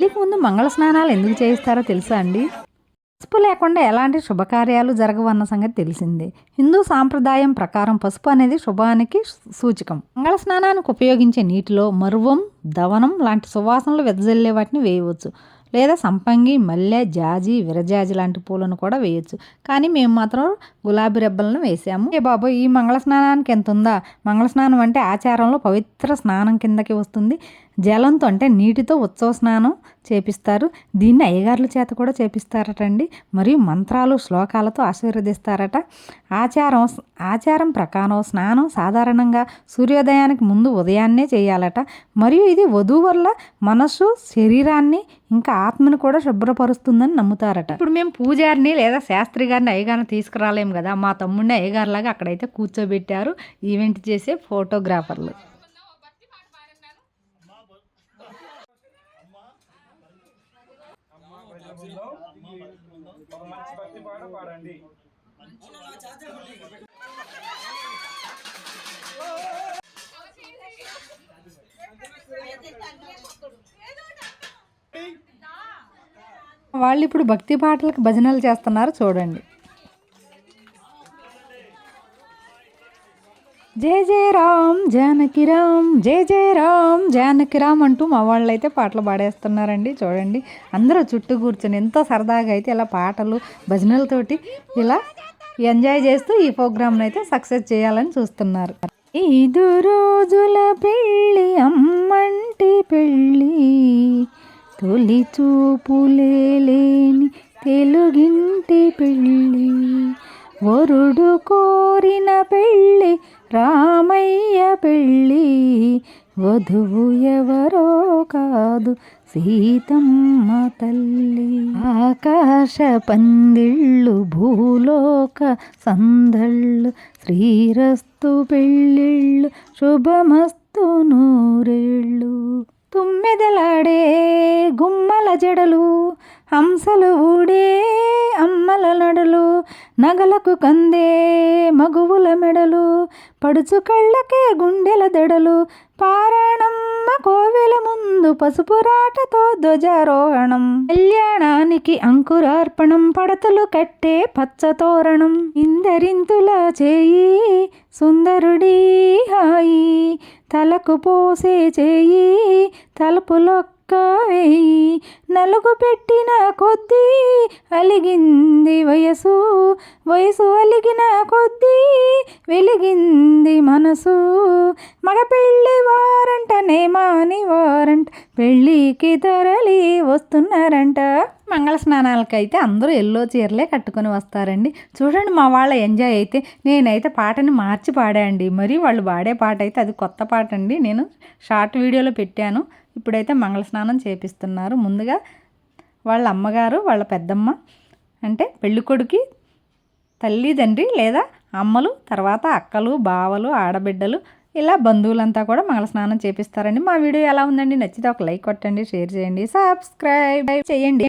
పెళ్ళికి ముందు మంగళ స్నానాలు ఎందుకు చేయిస్తారో తెలుసా అండి? పసుపు లేకుండా ఎలాంటి శుభకార్యాలు జరగవన్న సంగతి తెలిసిందే. హిందూ సాంప్రదాయం ప్రకారం పసుపు అనేది శుభానికి సూచకం. మంగళ స్నానానికి ఉపయోగించే నీటిలో మరువం దవనం లాంటి సువాసనలు వెదజల్లే వాటిని వేయవచ్చు. లేదా సంపంగి మల్లె జాజి విరజాజి లాంటి పూలను కూడా వేయచ్చు. కానీ మేము మాత్రం గులాబీ రెబ్బలను వేసాము. ఏ బాబు ఈ మంగళ స్నానానికి ఎంత ఉందా? మంగళ స్నానం అంటే ఆచారంలో పవిత్ర స్నానం కిందకి వస్తుంది. జలంతో అంటే నీటితో ఉత్సవ స్నానం చేపిస్తారు. దీన్ని అయ్యగారుల చేత కూడా చేపిస్తారటండి. మరియు మంత్రాలు శ్లోకాలతో ఆశీర్వదిస్తారట. ఆచారం ఆచారం ప్రకారం స్నానం సాధారణంగా సూర్యోదయానికి ముందు ఉదయాన్నే చేయాలట. మరియు ఇది వధువు వల్ల మనస్సు శరీరాన్ని ఇంకా ఆత్మను కూడా శుభ్రపరుస్తుందని నమ్ముతారట. ఇప్పుడు మేము పూజారిని లేదా శాస్త్రి గారిని అయ్యగారిని తీసుకురాలేము కదా. మా తమ్ముడిని అయ్యగారిలాగా అక్కడైతే కూర్చోబెట్టారు. ఈవెంట్ చేసే ఫోటోగ్రాఫర్లు. ఒక మంచి భక్తి పాట పాడండి. వాళ్ళు ఇప్పుడు భక్తి పాటలకు భజనలు చేస్తున్నారు చూడండి. జయ జయ రామ్ జానకి రామ్ జయ జయ రామ్ జానకి రామ్ అంటూ మా వాళ్ళు అయితే పాటలు పాడేస్తున్నారండి చూడండి. అందరూ చుట్టూ కూర్చొని ఎంతో సరదాగా అయితే ఇలా పాటలు భజనలతోటి ఇలా ఎంజాయ్ చేస్తూ ఈ ప్రోగ్రామ్ని అయితే సక్సెస్ చేయాలని చూస్తున్నారు. ఐదు రోజుల పెళ్ళి అమ్మంటి పెళ్ళి తొలి చూపులే లేని తెలుగింటి పెళ్ళి వరుడు కోరిన పెళ్ళి రామయ్య పెళ్ళి వధువు ఎవరో కాదు సీతమ్మ తల్లి. ఆకాశ పందిళ్ళు భూలోక సందళ్ళు శ్రీరస్తు పెళ్ళిళ్ళు శుభమస్తు నూరేళ్ళు. తుమ్మెదలాడే గుమ్మల జడలు హంసలు ఊడే అమ్మల నడలు నగలకు కందే మగువుల మెడలు పడుచు కళ్ళకే గుండెల దెడలు పారాణమ్మ కోవెల ముందు పసుపురాటతో ధ్వజారోహణం కళ్యాణానికి అంకురార్పణం పడతలు కట్టే పచ్చతోరణం ఇందరింతుల చేయి సుందరుడి హాయి తలకు పోసే చేయి తలుపులొక్క వేయి నలుగు పెట్టిన కొద్దీ అలిగింది వయసు. వయసు అలిగిన కొద్దీ వెలిగింది మనసు. మగ పెళ్ళి వారంట నేమాని వారంట. పెళ్ళికి తరలి వస్తున్నారంట. మంగళ స్నానాలకైతే అందరూ ఎల్లో చీరలే కట్టుకొని వస్తారండి. చూడండి మా వాళ్ళ ఎంజాయ్ అయితే. నేనైతే పాటని మార్చి పాడాండి మరి వాళ్ళు పాడే పాట అయితే అది కొత్త పాట అండి నేను షార్ట్ వీడియోలో పెట్టాను. ఇప్పుడైతే మంగళ స్నానం చేపిస్తున్నారు. ముందుగా వాళ్ళ అమ్మగారు వాళ్ళ పెద్దమ్మ అంటే పెళ్ళికొడుకి తల్లి తండ్రి లేదా అమ్మలు తర్వాత అక్కలు బావలు ఆడబిడ్డలు ఇలా బంధువులంతా కూడా మంగళ స్నానం చేపిస్తారండి. మా వీడియో ఎలా ఉందండి? నచ్చితే ఒక లైక్ కొట్టండి షేర్ చేయండి సబ్స్క్రైబ్ చేయండి.